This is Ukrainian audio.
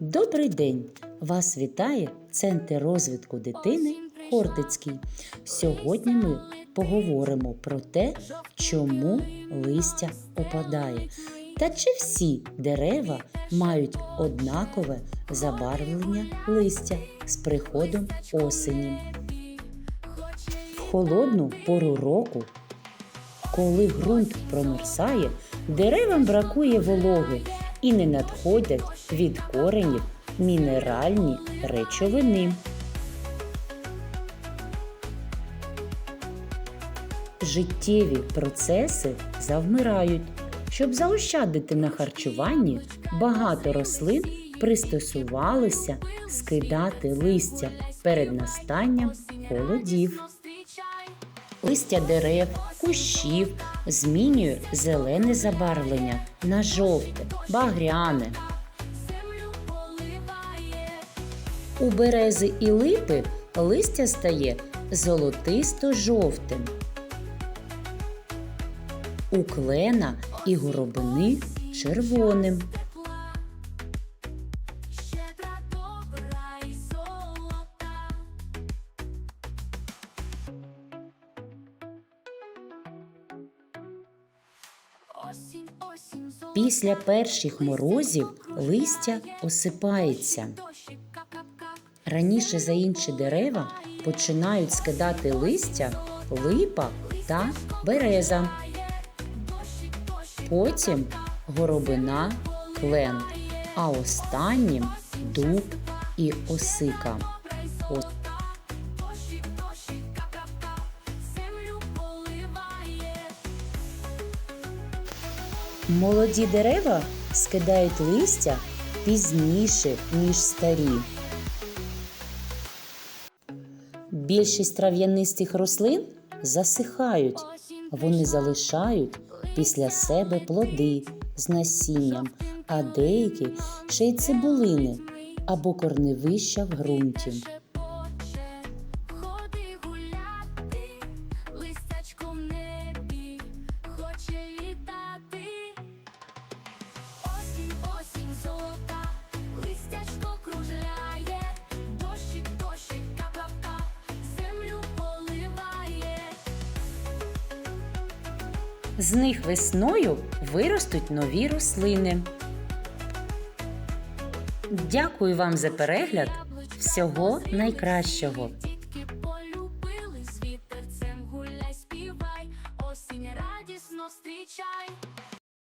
Добрий день! Вас вітає Центр розвитку дитини Хортицький. Сьогодні ми поговоримо про те, чому листя опадає, та чи всі дерева мають однакове забарвлення листя з приходом осені. В холодну пору року коли ґрунт промерзає, деревам бракує вологи і не надходять від коренів мінеральні речовини. Життєві процеси завмирають. Щоб заощадити на харчуванні, багато рослин пристосувалися скидати листя перед настанням холодів. Листя дерев, кущів змінює зелене забарвлення на жовте, багряне. У берези і липи листя стає золотисто-жовтим. У клена і горобини червоним. Після перших морозів листя осипається. Раніше за інші дерева починають скидати листя липа та береза. Потім горобина, клен, а останнім дуб і осика. Молоді дерева скидають листя пізніше, ніж старі. Більшість трав'янистих рослин засихають. Вони залишають після себе плоди з насінням, а деякі ще й цибулини або корневища в ґрунті. З них весною виростуть нові рослини. Дякую вам за перегляд. Всього найкращого. Дітки полюбили світерцем, гуляй, співай, осінь радісно стрічай.